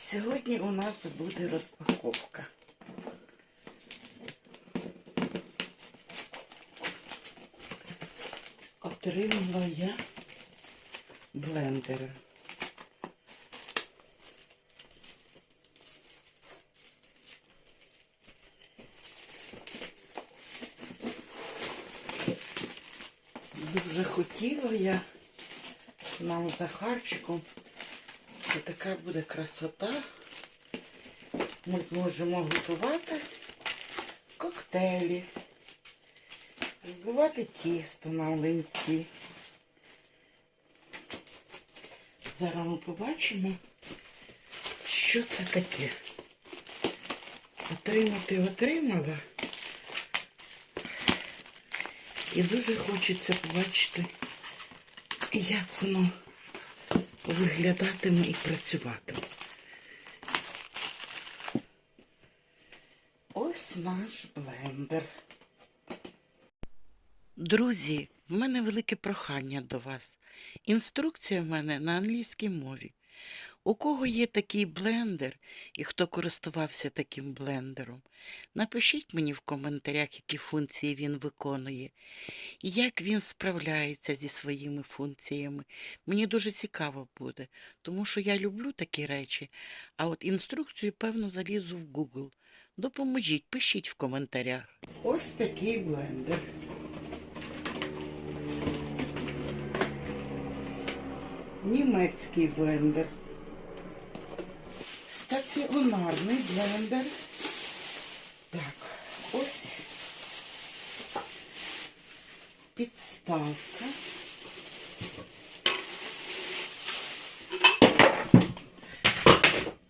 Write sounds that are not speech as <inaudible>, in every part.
Сьогодні у нас буде розпаковка. Отримала я блендер. Дуже хотіла я нам з Захарчиком. Це така буде красота. Ми зможемо готувати коктейлі, збивати тісто на. Зараз ми побачимо, що це таке. Отримати отримала. І дуже хочеться побачити, як воно виглядатиме і працюватиме. Ось наш блендер. Друзі, в мене велике прохання до вас. Інструкція в мене на англійській мові. У кого є такий блендер і хто користувався таким блендером, напишіть мені в коментарях, які функції він виконує, і як він справляється зі своїми функціями. Мені дуже цікаво буде, тому що я люблю такі речі, а от інструкцію, певно, залізу в Google. Допоможіть, пишіть в коментарях. Ось такий блендер. Німецький блендер. Стаціонарний блендер. Так, ось підставка.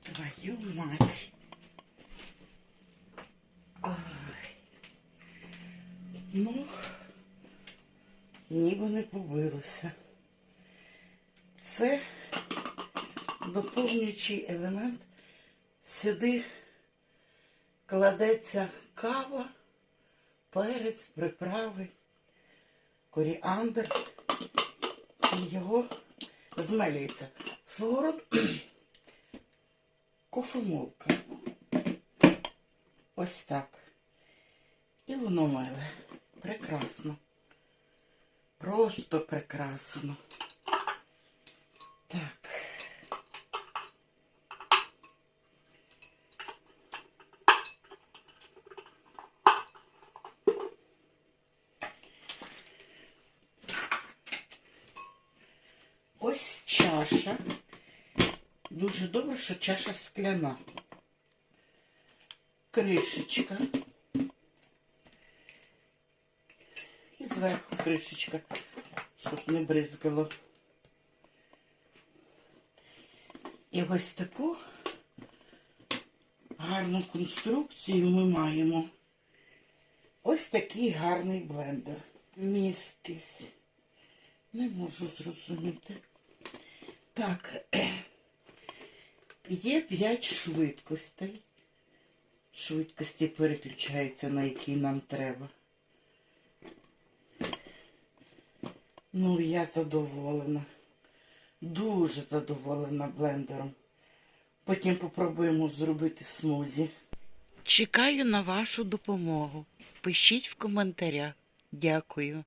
Твою мать. Ай. Ну, ніби не побилося. Це доповнюючий елемент. Сюди кладеться кава, перець, приправи, коріандр і його змелюється. Свого роду <clears throat> кофемолка. Ось так. І воно миле. Прекрасно. Просто прекрасно. Так. Ось чаша. Дуже добре, що чаша скляна. Кришечка. І зверху кришечка, щоб не бризгало. І ось таку гарну конструкцію ми маємо. Ось такий гарний блендер. Місткість. Не можу зрозуміти. Так, <clears throat> є 5 швидкостей. Швидкості переключаються, на які нам треба. Ну, я задоволена. Дуже задоволена блендером. Потім попробуємо зробити смузі. Чекаю на вашу допомогу. Пишіть в коментарях. Дякую.